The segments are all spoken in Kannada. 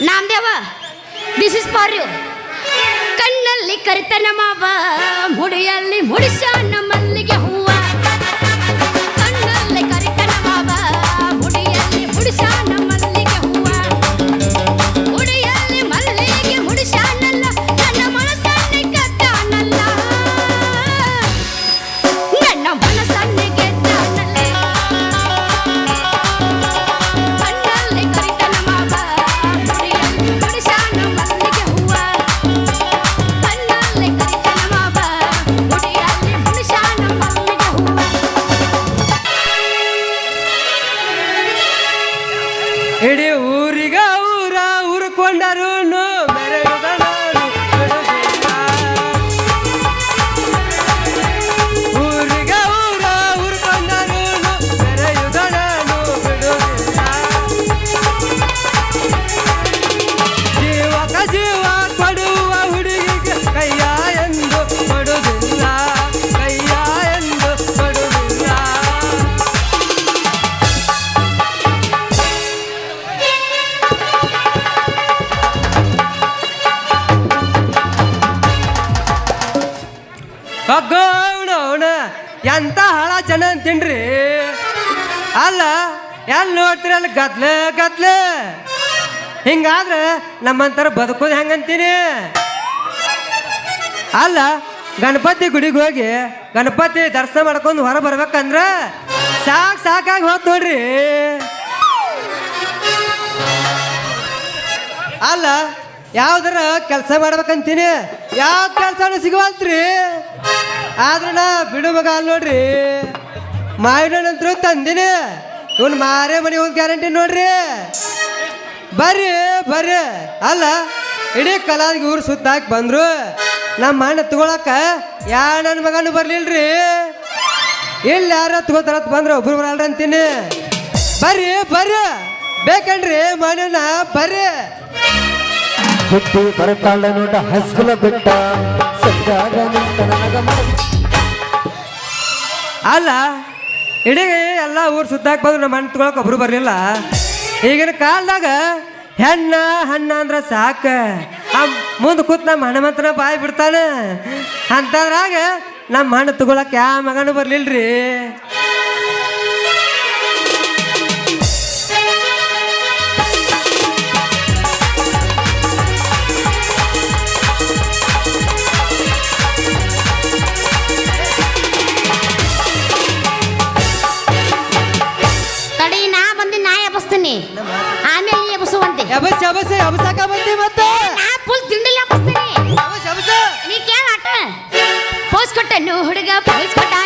Namadeva this is for you ಕಣ್ಣಲ್ಲಿ ಕರಿತನ ಮಾವ ಮುಡಿಯಲ್ಲಿ ಮುಡಿಸ ಮಲ್ಲಿಗೆ ಅಲ್ಲಿ ಗದ್ಲೆ ಗದ್ಲೆ. ಹಿಂಗಾದ್ರೆ ನಮ್ಮಂತರ ಬದುಕೋದು ಹೆಂಗಂತೀನಿ? ಅಲ್ಲ, ಗಣಪತಿ ಗುಡಿಗೆ ಹೋಗಿ ಗಣಪತಿ ದರ್ಶನ ಮಾಡ್ಕೊಂಡು ಹೊರ ಬರ್ಬೇಕಂದ್ರ ಸಾಕ್ ಸಾಕಾಗಿ ಹೋತ್ ನೋಡ್ರಿ. ಅಲ್ಲ, ಯಾವ್ದಾರ ಕೆಲಸ ಮಾಡ್ಬೇಕಂತೀನಿ? ಯಾವ ಕೆಲಸನೂ ಸಿಗುವಲ್ತ್ರಿ. ಆದ್ರೆ ನಾ ಬಿಡು ಮಗ ಅಲ್ಲ ನೋಡ್ರಿ. ಮಾವಿನಂತರೂ ತಂದಿನಿ. ಇವ್ನು ಮಾರೇ ಮನೆ ಒಂದು ಗ್ಯಾರಂಟಿ ನೋಡ್ರಿ. ಬರ್ರಿ ಬರ್ರಿ. ಅಲ್ಲ ಇಡೀ ಕಲಾದಿಗೆ ಊರು ಸುತ್ತಾಕಿ ಬಂದ್ರು. ನಮ್ಮ ಮಣ್ಣ ತಗೊಳಕ ಯಾರ ನನ್ನ ಮಗನು ಬರ್ಲಿಲ್ರಿ. ಇಲ್ಲಿ ಯಾರ ತಗೋತಾರ ಬಂದ್ರೆ ಒಬ್ರು ಬರಲ್ರಿ ಅಂತೀನಿ. ಬರ್ರಿ ಬರ್ರಿ. ಬೇಕನ್ರಿ ಮಣ್ಣ ಬರ್ರಿ. ಹುಟ್ಟಿ ಬರತಾಳ ನೋಡ ಹಸ್ಕಲ ಬಿಟ್ಟ. ಅಲ್ಲ ಇಡೀ ಎಲ್ಲ ಊರು ಸುತ್ತಾಕ್ ಬಂದ್ರು, ನಮ್ಮ ಅಣ್ಣ ತಗೊಳಕ್ ಒಬ್ರು ಬರಲಿಲ್ಲ. ಈಗಿನ ಕಾಲದಾಗ ಹೆಣ್ಣ, ಹಣ್ಣ ಅಂದ್ರೆ ಸಾಕ. ಆ ಮುಂದೆ ಕೂತ್ ನಮ್ಮ ಹನುಮಂತನ ಬಾಯಿ ಬಿಡ್ತಾನೆ. ಅಂತಂದ್ರಾಗ ನಮ್ಮ ಹಣ್ಣು ತಗೊಳಕ್ ಯಾ ಮಗನು ಬರ್ಲಿಲ್ರಿ? ಎಬಸ್ ಎಬಸ್ ಎಬಸಾಕ ಬಂದಿ ಮತ್ತೆ? ನಾ ಫುಲ್ ತಿಂಡಿಲ್ಲ ಎಬ್ಬಿಸ್ತೀನಿ ಎಬಸ್ ಎಬಸ್ ನೀ ಕೇಳ ಆಟ. ಪೋಸ್ ಕೊಟ್ಟನು ಹುಡುಗ ಪೋಸ್ ಕೊಟ್ಟಾನು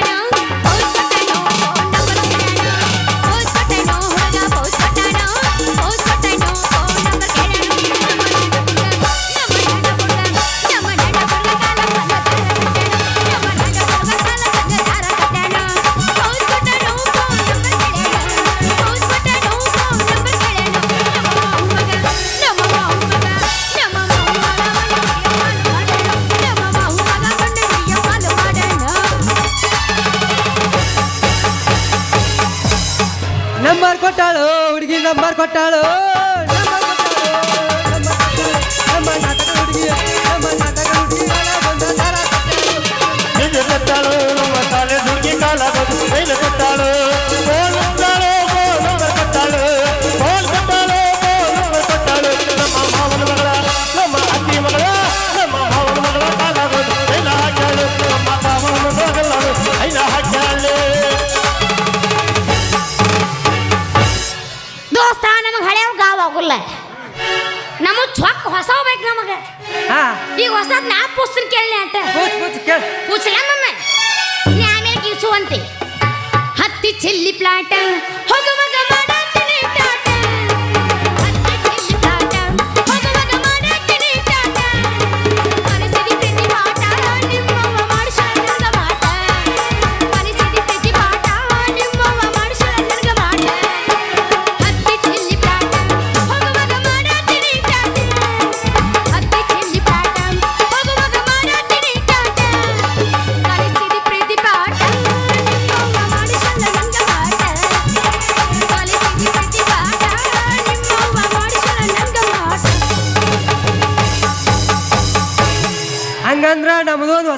ನಮಗ್ ಚೊಕ್ ಹೊಸ ಬೇಕು ನಮಗ. ಹಾ. ಈಗ ಹೊಸದ್ ನಾ ಪುಸ್ತಕ ಕೇಳಲಿ ಅಂತ. ಕೂಚ್ ಕೂಚ್ ಕೇಳ. ಮಮ್ಮ ನೀ ಆಮೇಲೆ ಹತ್ತಿ ಚಿಲ್ಲಿ ಪ್ಲಾಟ ಹೋಗುವಾಗ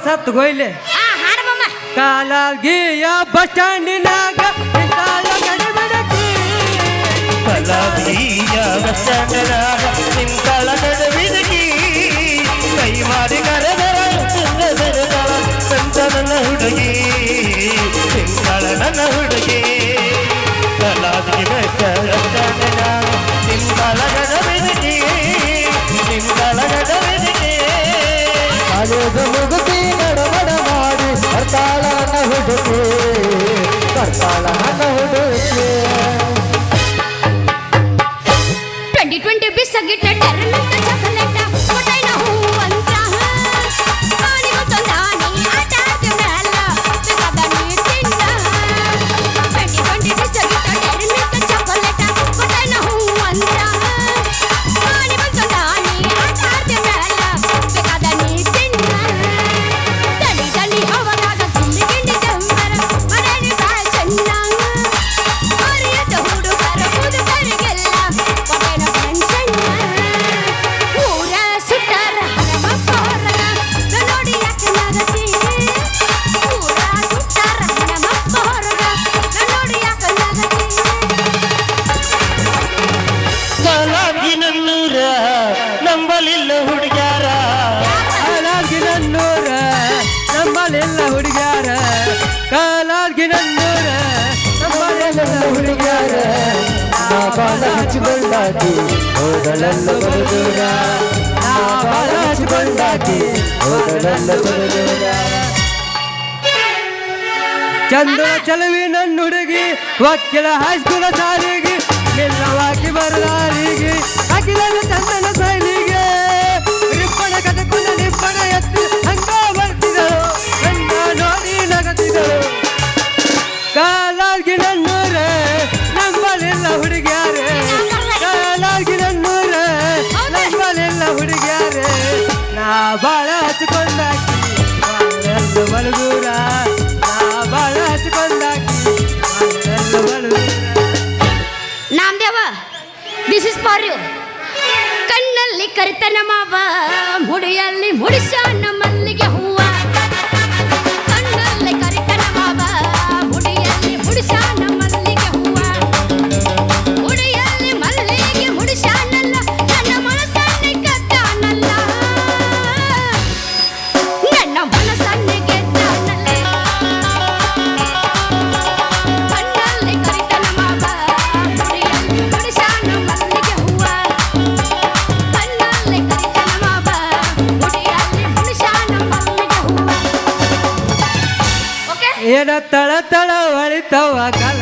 ಸತ್ತು ಗೊಯ್ಲೆ ಕಾಲಾಗಿಯ ಬಸ್ ಸ್ಟ್ಯಾಂಡಿನಾಗ ಕಲಾಗಿಯ ಬಸ್ ಸ್ಟ್ಯಾಂಡಿನಾಗ ನಿಂತಾಳ ನಡುವಿದಗಿ ಕೈ ಮಾಡಿ ಕರೆದರ ನನ್ನ ಹುಡುಗಿ. ನಿಂತಾಳ ನನ್ನ ಹುಡುಗಿ. ಕಲಾಗಿ ಬಸ್ ಸ್ಟ್ಯಾಂಡಿನಾಗ ನಿಂತಾಳ ನಡುವಿದಗಿ ನಿಂತಾಳ ನಡುವಿದಗಿ ಕಾಲೇಜು ಮುಗುತ್ತಿ हुडके करताला न हुडके ಚಂದ್ರ ಚಲುವಿ ನನ್ನ ಹುಡುಗಿ ವಕೀಲ ಹೈಸ್ಕೂಲ ಸಾರಿಗೆ ನಿಲ್ಲವಾಕಿ ಬರಲಾರಿಗೆ ಅಖಿಲ ಚಂದನ ಸೈಲಿಗೆ ರಿಪ್ಪಣ ಕದಕೊಂಡ ನಿಪ್ಪಣ ಎತ್ತಿ ಹಂಗ ಬರ್ತಿದಳು, ಹಂಗ ನೋಡಿ ನಗತಿದಳು. ಕಾಲಾಗಿ ನನ್ನೂರೇ, ನಂಬಲಿಲ್ಲ ಹುಡುಗಿಯಾರೇ. ಹಾಲಾಗಿನ ನೂರ ನಮ್ಮನೆಲ್ಲ ಹುಡುಗ್ಯಾರೆ. ನಾ ಬಾಳ ಹಚ್ಕೊಂಡಾಕಿ ನಾವೆಲ್ಲ ಬಲಗೂರ ನಾ ಬಾಳ ಹಚ್ಕೊಂಡಾಕಿ ನಾವೆಲ್ಲ ಬಲಗೂರ Namadeva this is for you ಕಣ್ಣಲ್ಲಿ ಕರಿತನ ಮಾವ ಮುಡಿಯಲ್ಲಿ ಮುಡಿಸ ನಮ್ಮ Era tala tala, varita, vaca.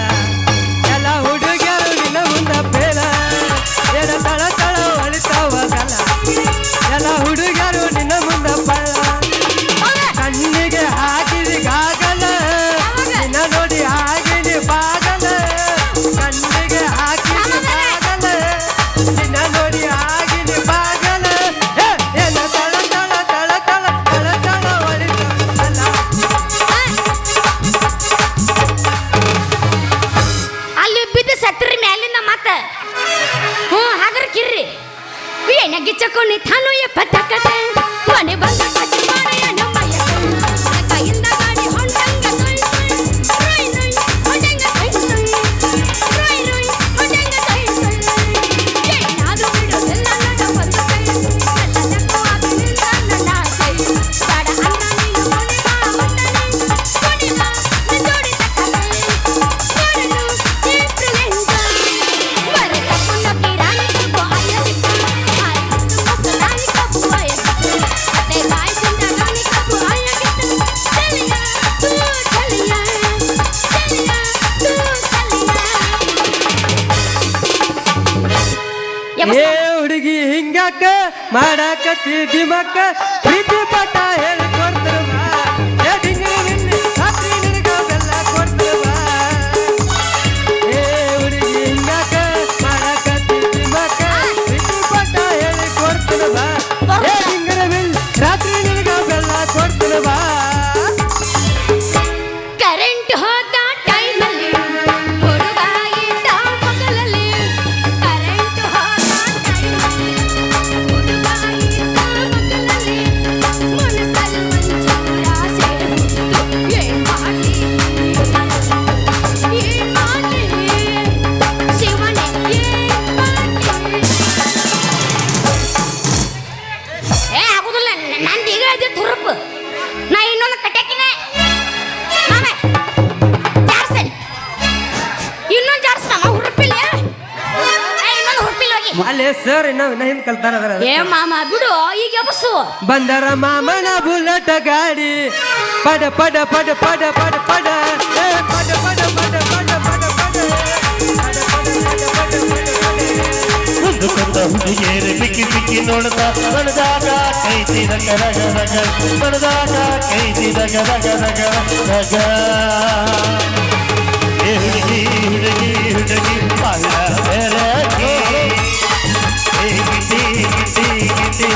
ಇನ್ನ ಹಿಂದ್ ಕಲ್ತಾರ ಅದರ ಏ ಮಾಮ ಬಿಡು ಈಗ ಎಬಸು ಬಂದರ ಮಾಮನ ಬುಲೆಟ್ ಗಾಡಿ ಪಡ ಪಡ ಪಡ ಪಡ ಪಡ ಪಡ ಏ ಪಡ ಪಡ ಪಡ ಪಡ ಪಡ ಪಡ ಒಂದು ಕೊಂದ ಹುಡುಗಿಯರು ಬಿಕ್ಕಿ ಬಿಕ್ಕಿ ನೋಡ್ತಾ ಬಣದಾಗ ಕೈ ತಿರಗ ರಗ ರಗ ಬಣದಾಗ ಕೈ ತಿರಗ ರಗ ರಗ ರಗ ಏ ಹುಡುಗಿ ಹುಡುಗಿ ಹುಡುಗಿ ಬಾಳ ಬೆರಗಿ ಗಿಟ್ಟಿ ಗಿಟ್ಟಿ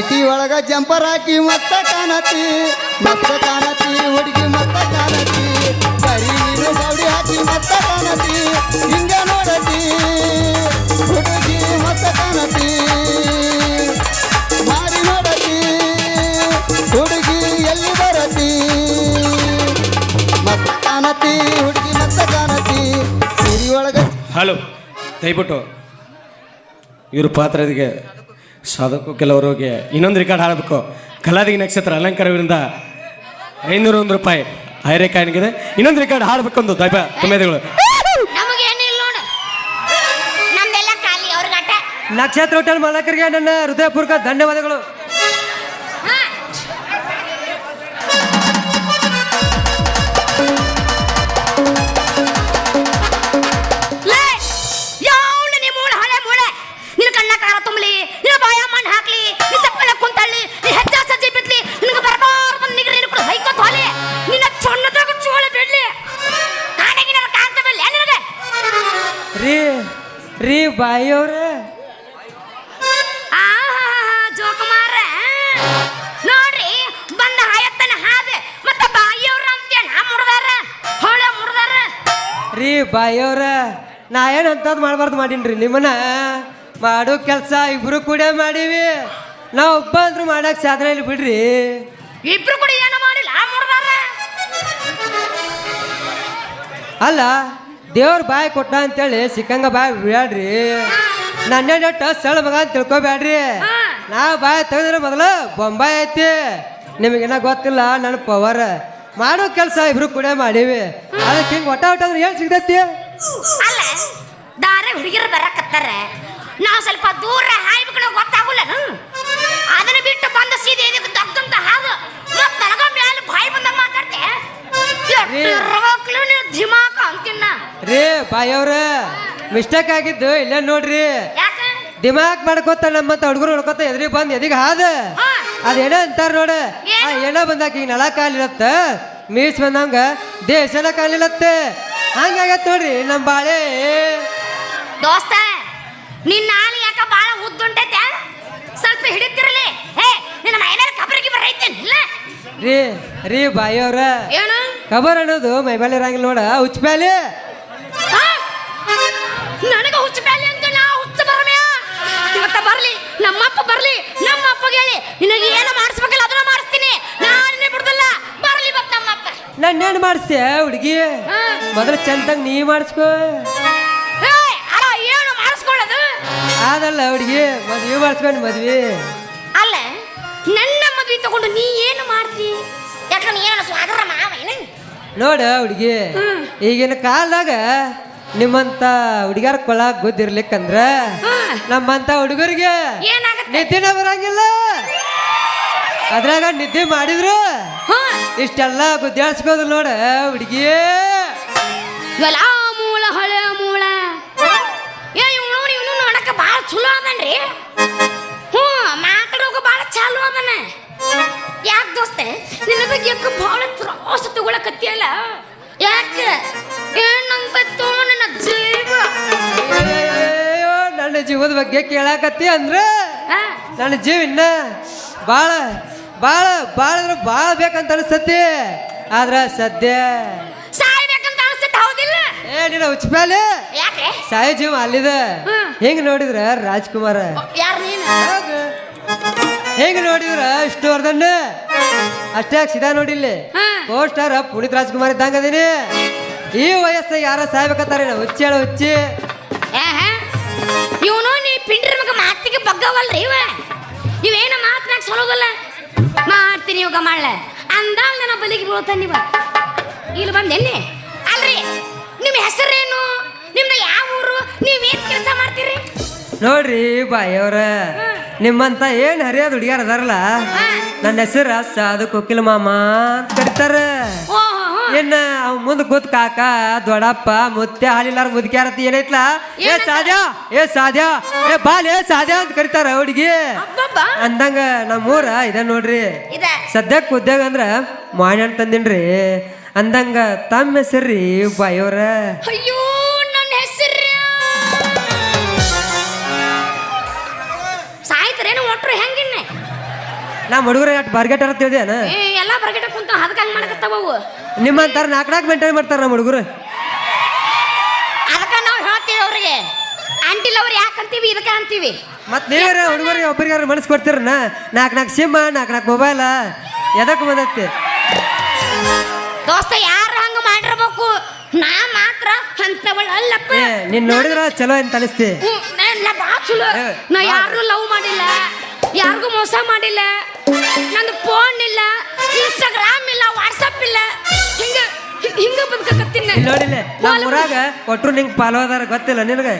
ನೈಟಿ ಒಳಗ ಜಂಪರ್ ಹಾಕಿ ಮತ್ತ ಕಾಣತಿ ಮತ್ತ ಕಾಣತಿ, ಹುಡುಗಿ ಮತ್ತ ಕಾಣತಿ ಬರೀ ನೀನು ಬೌಡಿ ಹಾಕಿ ಮತ್ತ ಕಾಣತಿ, ಹಿಂಗ ನೋಡತಿ, ಹುಡುಗಿ ಮತ್ತ ಕಾಣತಿ ಮಾರಿ ನೋಡತಿ, ಹುಡುಗಿ ಎಲ್ಲಿ ಬರತಿ, ಮತ್ತ ಕಾಣತಿ, ಹುಡುಗಿ ಮತ್ತ ಕಾಣತಿ, ಸಿರಿ ಒಳಗ ಹಲೋ, ದಯವಿಟ್ಟು ಇವ್ರ ಪಾತ್ರದಿಗೆ ಸಾಧಕು ಕೆಲವರಿಗೆ ಇನ್ನೊಂದು ರೆಕಾರ್ಡ್ ಹಾಡಬೇಕು. ಕಲಾದಿಗೆ ನಕ್ಷತ್ರ ಅಲಂಕಾರವಿಂದ ಐನೂರ ಒಂದು ರೂಪಾಯಿ ಹೈರೇಕಾಯನಿಗಿದೆ ಇನ್ನೊಂದು ರೆಕಾರ್ಡ್ ಹಾಡಬೇಕೊಂದು ದೈವ ತುಮೇದಿಗಳು ನಮಗೇನಿಲ್ಲ ನೋಡು. ನಮ್ದೆಲ್ಲ ಖಾಲಿ ಅವ್ರಿಗಟ್ಟ. ನಕ್ಷತ್ರ ಹೋಟೆಲ್ ಮಾಲಕರಿಗೆ ನನ್ನ ಹೃದಯಪೂರ್ವಕ ಧನ್ಯವಾದಗಳು. ಅಂತದ್ ಮಾಡಬಾರ್ದು ಮಾಡೀನ್ರಿ. ನಿಮ್ಮನ್ನ ಮಾಡೋ ಕೆಲಸ ಇಬ್ರು ಕೂಡ ಮಾಡೀವಿ. ನಾವು ಒಬ್ಬ ಅಂದ್ರೂ ಮಾಡಕ್ ಸಾಧನೆ ಇಲ್ಲ ಬಿಡ್ರಿ. ಇಬ್ರು ಕೂಡ ಏನು ಮಾಡಿಲ್ಲ? ಅಲ್ಲ ದೇವ್ರ ಬಾಯಿ ಕೊಟ್ಟ ಅಂತೇಳಿ ಸಿಕ್ಕಂಗ ಬಾಯಿ ಬಿಡ್ರಿ ನನ್ನ ನೆಟ್ಟ ಸಳ ಮಗ ಅಂತ ತಿಳ್ಕೊಬ್ಯಾಡ್ರಿ. ನಾ ಬಾಯಿ ತೆಗೆದ್ರೆ ಮೊದಲು ಬೊಂಬಾಯಿ ಐತಿ. ನಿಮಗೇನ ಗೊತ್ತಿಲ್ಲ ನನ್ನ ಪವರ್ ಮಾಡೋ ಕೆಲಸ ಇಬ್ರು ಕೂಡ ಮಾಡೀವಿ. ಅದಕ್ಕೆ ಹಿಂಗೆ ಒಟ್ಟ ಒಟ್ಟ ಅಂದ್ರೆ ಏನು ಸಿಗ್ತೈತಿ? ದಾರೆ ಹುಡುಗಿರು ಬರಕತ್ತಾರೆ. ನಾವು ಸ್ವಲ್ಪ ದೂರ ಹಾಯ್ಬೇಕು ಗೊತ್ತಾಗುಲ್ಲ. ಅದನ್ನ ಬಿಟ್ಟು ಬಂದ ಸೀದೆ ಇದಕ್ಕೆ ದಗ್ಗಂತ ಹಾದು ಮತ್ತೆ ನನಗ ಮ್ಯಾಲೆ ಬಾಯಿ ಬಂದಾಗ ಮಾತಾಡ್ತೆ. ನೀವು ಧಿಮಾಕ ಅಂತಿನ್ನ. ರೀ ಅವ್ರ ಮಿಸ್ಟೇಕ್ ಆಗಿದ್ದು ಇಲ್ಲ ನೋಡ್ರಿ. ದಿಮಾಕ್ ಮಾಡ್ಕೋತ ನಮ್ಮಂತ ಹುಡುಗರು ಹುಡ್ಕೋತ ಎದ್ರಿ ಬಂದ್ ಎದಿಗೆ ಹಾದ. ಅದೇನ ಅಂತಾರ ನೋಡ. ಏನೋ? ಬಂದಾಕ ಈಗ ನಳ ಕಾಲಿರತ್ತ. ಮೀಸ್ ಬಂದಂಗ ದೇಶನ ಕಾಲಿಲತ್ತೆ ಹಂಗಾಗತ್ ನೋಡ್ರಿ ನಮ್ ಬಾಳೆ. ದೋಸ್ತ ನಿನ್ನ ಆಳು ಯಾಕ ಬಾಳ ಉದ್ದುಂಟೈತೆ ಸ್ವಲ್ಪ ಹಿಡಿತಿರಲಿ. ಹೇ ನಿನ್ನ ಮೈಮೇಲೆ ಕಬರಿಗೆ ಬರೈತೇನ್ ಇಲ್ಲ? ರೀ ರೀ ಬಾಯವ್ರ ಏನು? ಕಬರ್ ಅನ್ನೋದು ಮೈ ಮೇಲೆ ಇರಂಗಿಲ್ಲ ನೋಡ ಹುಚ್ಚಬ್ಯಾಲಿ ನನಗೆ ನನಗ ಹುಚ್ಚ ಬ್ಯಾಲಿ ಅಂತ ನಾ ಹುಚ್ಚ ಬರಮ್ಯ ಇವತ್ತ ಬರ್ಲಿ ನಮ್ಮಪ್ಪ ಬರ್ಲಿ ನಮ್ಮ ಅಪ್ಪಗೆ ಹೇಳಿ ನಿನಗೆ ಏನು ಮಾಡಿಸ್ಬೇಕಲ್ಲ ಅದನ್ನ ಮಾಡಿಸ್ತೀನಿ. ನಾನೇ ಬಿಡುದಿಲ್ಲ. ಬರ್ಲಿ ಬತ್ ನಮ್ಮಪ್ಪ. ನನ್ನೇನ್ ಮಾಡಿಸ್ತೀಯ ಹುಡುಗಿ. ಮೊದಲು ಚಂದಂಗ್ ನೀ ಮಾಡಿಸ್ಕೋ. ಅದಲ್ಲ ಹುಡುಗಿ ಮದ್ವೆ ಮಾಡಿಸ್ಕೊಂಡು ಮದ್ವೆ. ಅಲ್ಲ ನನ್ನ ಮದ್ವೆ ತಗೊಂಡು ನೀ ಏನು ಮಾಡ್ತಿ? ಯಾಕಂದ್ರೆ ಏನು ಸ್ವಾಗರ ಮಾವ ಏನು? ನೋಡ ಹುಡುಗಿ ಈಗಿನ ಕಾಲದಾಗ ನಿಮ್ಮಂತ ಹುಡುಗರ ಕೊಳ ಗೊತ್ತಿರ್ಲಿಕ್ಕಂದ್ರ ನಮ್ಮಂತ ಹುಡುಗರಿಗೆ ನಿದ್ದೆನ ಬರಂಗಿಲ್ಲ. ಅದ್ರಾಗ ನಿದ್ದೆ ಮಾಡಿದ್ರು. ಇಷ್ಟೆಲ್ಲ ಗುದ್ದಾಡ್ಸ್ಕೋದ್ರು ನೋಡ ಹುಡುಗಿ. ಅದನ್ರಿ ಹ್ಞೂ ಮಾತಾಡೋಕೆ ಭಾಳ ಚಾಲು ಅದನ. ಯಾಕೆ ದೋಸ್ತೆ ನಿನ್ನ ಬಗ್ಗೆ ಯಾಕೆ ಭಾಳ ತ್ರಾಸ ತಗೊಳಕತ್ತಿಯಲ್ಲ? ಯಾಕೆ? ಏನಂತ ನನ್ನ ಜೀವ? ಅಯ್ಯೋ ನನ್ನ ಜೀವದ ಬಗ್ಗೆ ಕೇಳಾಕತ್ತಿ ಅಂದ್ರೆ ನನ್ನ ಜೀವ ಇನ್ನ ಭಾಳ ಭಾಳ ಭಾಳ ಅಂದ್ರೆ ಭಾಳ ಬೇಕಂತ ಅನಿಸ್ತತಿ. ಆದ್ರೆ ಸದ್ಯ ಸಾಯ್ಬೇಕಂತ ಅನ್ಸುತ್ತೆ ಹೌದಿಲ್ಲ ಏ ನಿನ್ನ ಉಚ್ಪ್ಯಾಲೆ ಯಾಕೆ? ಸಾಯಿ ಜೀವ ಅಲ್ಲಿದ. ಹೆಂಗ್ ನೋಡಿದ್ರ ರಾಜ್ಕುಮಾರ? ಯಾರು ನೀನು? ಹೆಂಗ್ ನೋಡಿದ್ರ ವಿಷ್ಣುವರ್ಧನ್? ಅಷ್ಟೇ ಸೀದಾ ನೋಡಿಲ್ಲ? ಹಾ. ಪೋಸ್ಟರ್ ಪುನೀತ್ ರಾಜ್ಕುಮಾರ್ ಇದ್ದಂಗ ಅದೀನಿ. ಈ ವಯಸ್ಸ ಯಾರ ಸಾಯ್ಬೇಕಂತಾರೆ ಹುಚ್ಚಿ ಹೇಳ ಹುಚ್ಚಿ. ಇವನು ನೀ ಪಿಂಡ್ರ ಮಗ ಮಾತಿಗೆ ಬಗ್ಗವಲ್ರಿ ಇವ. ಇವೇನ ಮಾತನಾಗ ಸರೋಗಲ್ಲ ಮಾಡ್ತೀನಿ ಇವಾಗ ಮಾಡ್ಲ ಅಂದಾಗ ನನ್ನ ಬಲಿಗೆ ಬೀಳ್ತಾನೆ ನೀವ ಇಲ್ಲಿ ಬಂದೆನ್ನಿ ಅಲ್ರಿ. ನಿಮ್ಮ ಹೆಸರೇನು? ನಿಮ್ದು ಯಾವ ಊರು? ನೀವೇನ್ ಕೆಲಸ ಮಾಡ್ತೀರಿ? ನೋಡ್ರಿ ಬಾಯವ್ರ ನಿಮ್ಮಂತ ಏನ್ ಹರಿಯೋದು ಹುಡುಗಿಯರ್ ಅದಾರಲ್ಲ ನನ್ನ ಹೆಸರು ಸಾಧು ಕೊಕ್ಕಿಲ ಮಾಮ ಅಂತ ಕರಿತಾರೆ. ಏನ ಅವ್ ಮುಂದ್ ಕೂತ್ ಕಾಕ ದೊಡಪ್ಪ ಮುತ್ತೆ ಹಾಲಿಲ್ಲಾರ ಮುದ್ಕ್ಯಾರತಿ ಏನೈತ್ಲ? ಏ ಸಾಧ್ಯ ಏ ಸಾಧ್ಯ ಏ ಬಾಲ್ ಏ ಸಾಧ್ಯ ಅಂತ ಕರಿತಾರ ಹುಡುಗಿ. ಅಂದಂಗ ನಮ್ಮೂರ ಇದ ನೋಡ್ರಿ. ಸದ್ಯಕ್ಕೆ ಉದ್ಯೋಗ ಅಂದ್ರ ಮಾಣ್ಯನ್ ತಂದಿನ್ರಿ. ಅಂದಂಗ ತಮ್ಮ ಹೆಸರ್ರಿ ಬಾಯೋರ. ಅಯ್ಯೋ ನನ್ನ ಹೆಸರು. ಸಾಯ್ತರೇನು ಒಟ್ರು ಹೆಂಗಿನ್ನೆ? ನಮ್ಮ ಹುಡುಗರ ಬರ್ಗೆಟ್ ಅಂತ ತಿಳಿದೇನ ಏ ಎಲ್ಲ ಬರ್ಗಟ ಕುಂತ ಅದಕ್ಕೆ ಹಂಗೆ ಮಾಡಕತ್ತಾವ ಅವು? ನಿಮ್ಮಂತಾರ ನಾಲ್ಕು ನಾಲ್ಕು ಮೇಂಟೈನ್ ಮಾಡ್ತಾರ ನಮ್ಮ ಹುಡುಗರು. ಅದಕ್ಕೆ ನಾವು ಹೇಳ್ತೀವಿ ಅವ್ರಿಗೆ. ಆಂಟಿ ಲವರ್ ಯಾಕಂತೀವಿ ಇದಕ್ಕೆ ಅಂತೀವಿ. ಮತ್ತೆ ನೀವೇ ಹುಡುಗರಿಗೆ ಒಬ್ಬರಿಗಾರ ಮನಸ್ಸು ಕೊಡ್ತೀರನ? ನಾಲ್ಕು ನಾಲ್ಕು ಸಿಮ್ ನಾಲ್ಕು ನಾಲ್ಕು ಮೊಬೈಲ. ಎದಕ್ಕೆ ಬಂದೈತಿ? ದೋಸ್ತ ಯಾರು ಹಂಗ ಮಾಡಿರ್ಬೇಕು? ನಾ ಮಾತ್ರ ಅಂತವಳ ಅಲ್ಲಪ್ಪ. ಏ ನೀನ್ ನೋಡಿದ್ರ ಚಲೋ ಅಂತ ಅನಿಸ್ತಿ ಹ್ಮ್, ನಾ ಎಲ್ಲ ಬಾ ಚಲೋ. ಏ, ನಾ ಯಾರು ಲವ್ ಮಾಡಿಲ್ಲ. ಯಾರಿಗೂ ಮೋಸ ಮಾಡಿಲ್ಲ. ನಂದು ಫೋನ್ ಇಲ್ಲ. ಇನ್ಸ್ಟಾಗ್ರಾಮ್ ಇಲ್ಲ ವಾಟ್ಸಪ್ ಇಲ್ಲ. ಹಿಂಗ ಹಿಂಗ- ಹಿಂಗ ಬದುಕಕತ್ತೀನಿ ಇಲ್ಲಿ ನೋಡಿಲ್ಲ ನಮ್ಮ ಊರಾಗ ಕೊಟ್ರು ನಿಂಗೆ ಪಾಲೋದಾರ ಗೊತ್ತಿಲ್ಲ ನಿನಗೆ?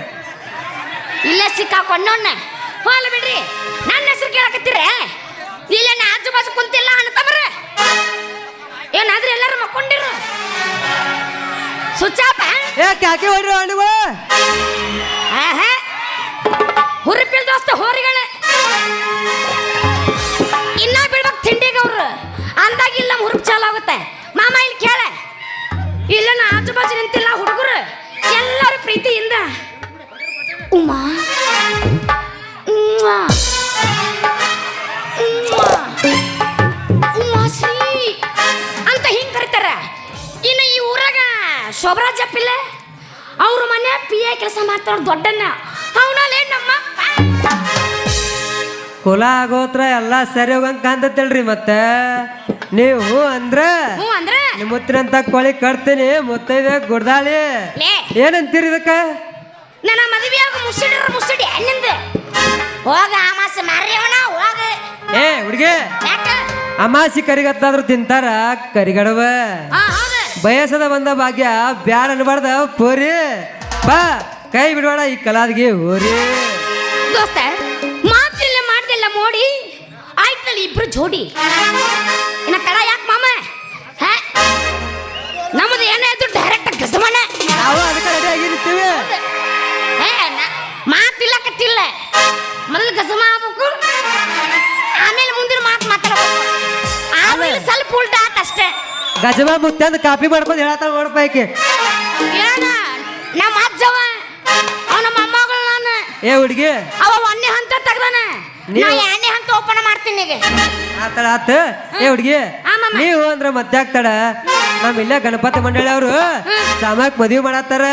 ಇಲ್ಲೇ ಸಿಕ್ಕಾಕೊಂಡೋಣ ಹೋಲ ಬಿಡ್ರಿ. ನನ್ನ ಹೆಸರು ಕೇಳಕತ್ತೀರ? ಏ ಕ್ಯಾಕೆ ಹೊಡ್ರಿ ಹಣ್ಣುಗಳು ಆಹಾ. ಹುರುಪಿಲ್ ದೋಸ್ತ ಹೋರಿಗಳೇ. ಇನ್ನ ಬಿಡ್ಬೇಕು ತಿಂಡಿಗೆ ಅವ್ರು. ಅಂದಾಗ ಇಲ್ಲ ಹುರುಪ್ ಚಾಲು ಆಗುತ್ತೆ. ಮಾಮ ಇಲ್ಲಿ ಕೇಳ. ಇಲ್ಲ ನಾ ಆಜು ಬಾಜು ನಿಂತಿಲ್ಲ ಹುಡುಗರು. ಎಲ್ಲರೂ ಪ್ರೀತಿಯಿಂದ. ಉಮಾ. ಉಮ್ಮಾ. ಉಮ್ಮಾ. ಉಮ್ಮಾಸಿ ಅಂತ ಹಿಂಗ್ ಕರೀತಾರ. ಇನ್ನು ಈ ಊರಾಗ ಶೋಭರಾಜ್ ಅಪ್ಪಿಲ್ಲ ಅವ್ರ ಮನೆ ಪಿ ಎ ಕೆಲಸ ಮಾಡ್ತಾರ ದೊಡ್ಡಣ್ಣ. ಅವನಲ್ಲಿ ನಮ್ಮ ಕುಲ ಆಗೋತ್ರ ಎಲ್ಲ ಸರಿ ಹೋಗಂಗ್ ಕಾಂತೈತಲ್ರಿ ಮತ್ತೆ? ನೀವು ಅಂದ್ರ? ಹ್ಞೂ ಅಂದ್ರೆ? ನಿಮ್ಮ ಮುತ್ತಿನಂತ ಕೋಳಿ ಕಟ್ತೀನಿ ಮುತ್ತೈದೆ ಗುಡ್ದಾಳಿ. ಲೇ. ಏನಂತೀರಿ ಇದಕ್ಕ? ನನ್ನ ಮದುವೆಯಾಗ ಮುಸುಡಿರ ಮುಸುಡಿ ಹೆಣ್ಣಿಂದ. ಹೋಗ ಆಮಾಸ ಮಾರ್ಯವನ ಹೋಗ. ಏ ಹುಡುಗಿ. ಯಾಕ? ಅಮಾಸಿ ಕರಿಗತ್ತಾದ್ರು ತಿಂತಾರ ಕರಿಗಡವ. ಹಾ ಹೌದ. ಬಯಸದ ಬಂದ ಭಾಗ್ಯ ಬ್ಯಾರ ಅನ್ಬಾರ್ದ ಪೋರಿ. ಬಾ ಕೈ ಬಿಡಬೇಡ ಈ ಕಲಾದ್ಗೆ ಹೋರಿ ದೋಸ್ತ ಮಾತಿಲ್ಲ ಮಾಡ್ದೆಲ್ಲ ಮೋಡಿ ಆಯ್ತಲ್ಲ ಇಬ್ರು ಜೋಡಿ. ಇನ್ನ ತಡ ಯಾಕೆ ಮಾಮ? ಹಾ? ನಮ್ಮದು ಏನೇ ಇದ್ರು ಡೈರೆಕ್ಟ್ ಕಸಮಣ ನಾವು ಅದಕ್ಕೆ ರೆಡಿ ನ- ಮಾತಿಲ್ಲ ಕತ್ತಿಲ್ಲ ಮೊದಲು ಕಸಮ ಆಗ್ಬೇಕು ಆಮೇಲೆ ಮುಂದಿನ ಮಾತು ಮಾತಾಡಬೇಕು. ಆಮೇಲೆ ಸ್ವಲ್ಪ ಉಲ್ಟ ಆತ ಅಷ್ಟೇ. ಗಜಬಾ ಮುತ್ತೆ ಅಂತ ಕಾಪಿ ಮಾಡ್ಕೊಂಡು ಹೇಳತ್ತಾಳ ನೋಡಪ್ಪ ಈಕೆ ಏನ? ನಮ್ಮ ಅಜ್ಜವ ಅವ ನಮ್ಮ ಮೊಮ್ಮಗಳು ನಾನು. ಏ ಹುಡುಗಿ. ಅವ ಒಂದೇ ಹಂತ ತೆಗ್ದಾನ. ನಾ ನೀವು- ಎರಡನೇ ಹಂತ ಓಪನ್ ಮಾಡ್ತೀನಿ ಈಗ. ಆತಳ ಆತ. ಏ ಹುಡುಗಿ ಆ ಮಾಮ. ನೀವು ಅಂದ್ರ ಮತ್ತೆ ಆಗ್ತಾಡ ನಮ್ ಇಲ್ಲೇ ಗಣಪತಿ ಮಂಡಳಿ ಅವರು ಸಾಮಕ್ ಮದ್ವಿ ಮಾಡತ್ತಾರ.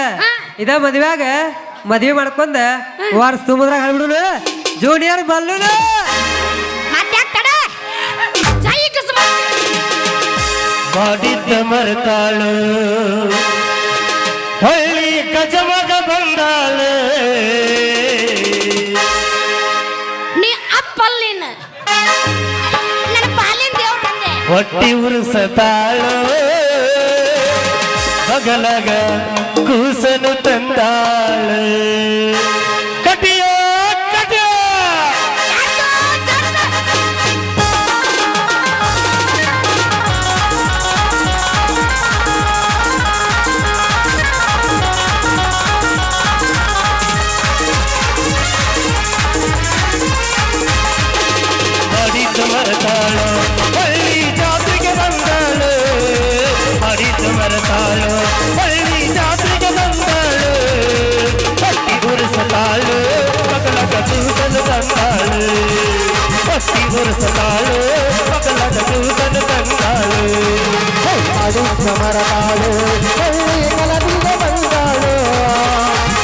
ಇದ ಮದ್ವ್ಯಾಗ ಮದ್ವಿ ಮಾಡ್ಕೊಂಡ ವಾರ ತುಂಬದ್ರಾಗ ಹೇಳ್ಬಿಡುನು. ಜೂನಿಯರ್ ಬಲ್ಲೂನು ಮಾಡಿದ್ದ ಮರೆತಾಳು ಹಳ್ಳಿ ಕಜಮಗ ಬಂದಾಳು. ನೀ ಅಪ್ಪಲ್ಲಿನ. ನನ್ನ ಪಾಲಿನ ದೇವ್ರ ಬಂದೆ ಹೊಟ್ಟಿ ಉರುಸತಾಳು. ಬಗಲಗ ಕೂಸನು ತಂದಾಳು. గురుసతాడు పగలట చూసను తంగాడు మాడిత్రమరతాడు కలదిగ బందాడు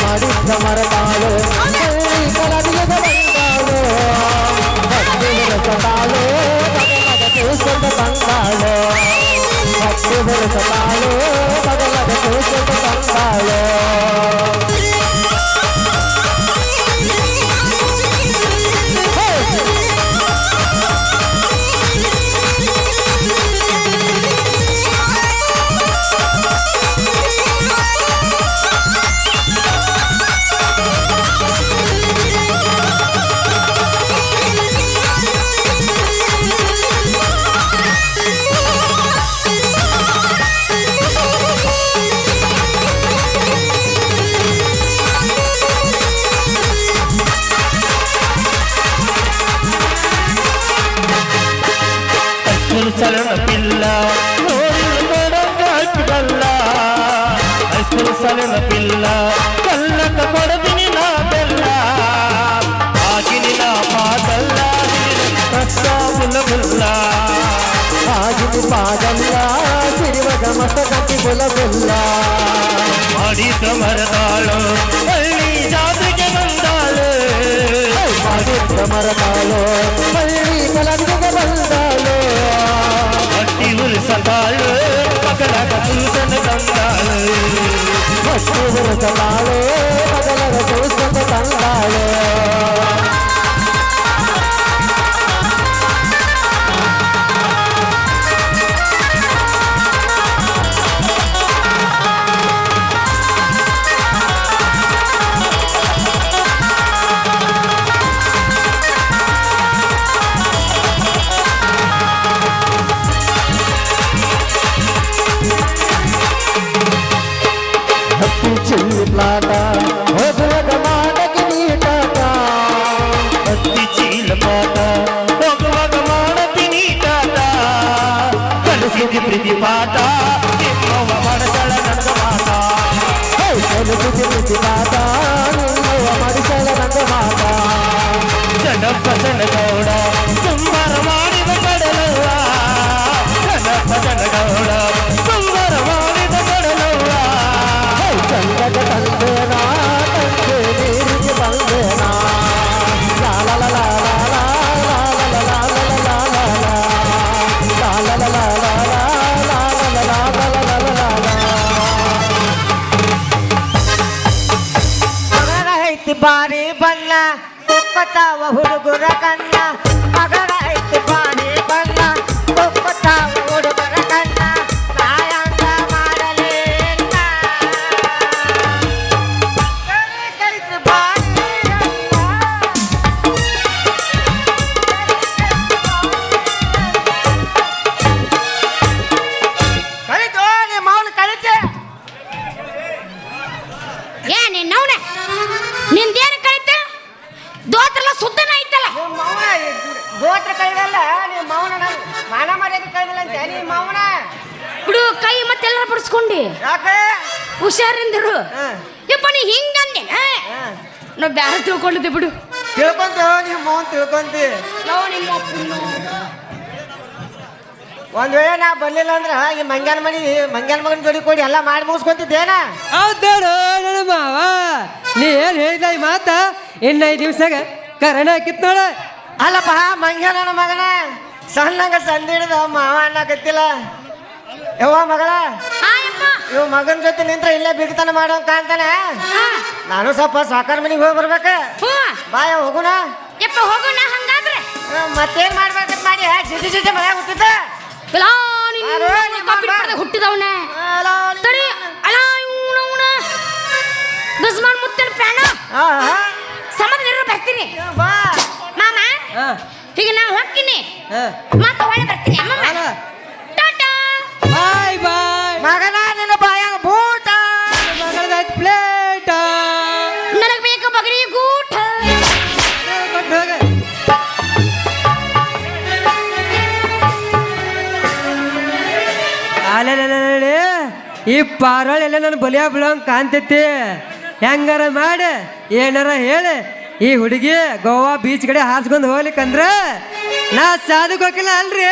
మాడిత్రమరతాడు పాలన పిల్ల కళ్ళక కొడదిని నా తెల్ల ఆగిని నా పాటల్లా ప్రసాముల బుల్ల ఆగిని పాదల్లా సిరివగ మసకటి బుల బుల్ల ఆడిత మరదాళు మళ్ళీ జాతికి మందాలు ఆడిత మరదాళు మళ్ళీ కలందుగ బందాలు అట్టి ఉల్సతాళ్ళు పక్కన చూసను ವಸ್ತು ತಂದಾಳೆ ಮೊದಲರ ದೋಸ್ತಂದಾಳೆ বাবা ভুল গোরা কান্না ಕೈದಿಲ್ಲ ಮಾವನ. ಬಿಡು ಕೈ ಮತ್ತೆಲ್ಲ ಬಡಿಸ್ಕೊಂಡಿ. ಯಾಕೆ? ಹುಷಾರಿಂದಿರು. ಯಪ್ಪ ನೀ ಹಿಂಗಂದೆ ನಾವು ಬ್ಯಾರ ತಿಳ್ಕೊಂಡಿದ್ದೆ ಬಿಡು. ತಿಳ್ಕೊಂತ ನಿಮ್ಮ ಮಾವನ್ ತಿಳ್ಕೊಂತಿ ನಾವು ನಿಮ್ಮ ಒಂದ್ ವೇಳೆ ನಾ ಬರ್ಲಿಲ್ಲ ಅಂದ್ರೆ ಈ ಮಂಗ್ಯಾನ ಮನಿ ಮಂಗ್ಯಾನ ಮಗನ ಜೋಡಿ ಕೊಡಿ ಎಲ್ಲ ಮಾಡಿ ಮುಗಿಸ್ಕೊಂತಿದ್ದೇನ? ಹೌದೇಳು ನನ್ನ ಮಾವ. ನೀ ಏನ್ ಹೇಳಿದ ಈ ಮಾತ? ಇನ್ನ ಐದು ದಿವ್ಸಾಗ ಕರಣ ಕಿತ್ತೋಳ. ನೋಡ ಅಲ್ಲಪ್ಪ ಮಂಗ್ಯಾನ ಮಗನ. ಸಣ್ಣಂಗ ಸಂದಿಡ್ದ ಮಾವ ಅನ್ನಕತ್ತಿಲ್ಲ. ಯವ್ವ ಮಗಳ? ಇವ್ ಮಗನ ಜೊತೆ ನಿಂತ್ರ ಇಲ್ಲೇ ಬಿಗ್ತನ ಮಾಡೋ ಕಾಣ್ತಾನೆ? ನಾನು ಸ್ವಲ್ಪ ಸಾಕಾರ ಮನಿಗೆ ಹೋಗಿ ಬರ್ಬೇಕ. ಬಾಯ ಹೋಗುಣ ಯಪ್ಪ ಹೋಗುಣ ಹಂಗಾದ್ರೆ. ಮತ್ತೇನ್ ಮಾಡ್ಬೇಕ ಮಾಡಿ ಜಿಜಿ ಜಿಜಿ ಮಳೆ ಹುಟ್ಟಿದ್ದ. ಹುಟ್ಟಿದವನ. ತಡಿ ಅಲ ಇವನವನ ಗಸ್ಮಾನ್ ಮುತ್ತಿನ ಪ್ರಾಣ. ಸಮಾಧಾನ ಬರ್ತೀನಿ. ಬಾ ಈಗ ನಾನು ಹೋಗ್ತೀನಿ ಹಾ. ಮತ್ತೆ ಹೊಳೆ ಬರ್ತೀನಿ. ಅಮ್ಮಮ್ಮ. ಟಾಟಾ. ಬಾಯ್ ಬಾಯ್. ಮಗನ ನಿನ್ನ ಬಾಯಾಗ ಬೂಟ. ಮಗಳದಾಯ್ತು ಪ್ಲೇಟ. ನನಗೆ ಬೇಕು ಬಗರಿ ಗೂಟ. ಕೊಟ್ಟು ಈ ಪಾರಳೆಲ್ಲ ಎಲ್ಲ ನನ್ನ ಬಲಿಯ ಬೀಳಂಗ್ ಕಾಣ್ತೈತಿ. ಹೆಂಗಾರ ಮಾಡಿ. ಏನಾರ ಹೇಳಿ. ಈ ಹುಡುಗಿ ಗೋವಾ ಬೀಚ್ ಕಡೆ ಹಾಸ್ಕೊಂಡು ಹೋಗ್ಲಿಕ್ಕಂದ್ರೆ ನಾ ಸಾಧಕ್ ಹೋಗಿಲ್ಲ ಅಲ್ರಿ.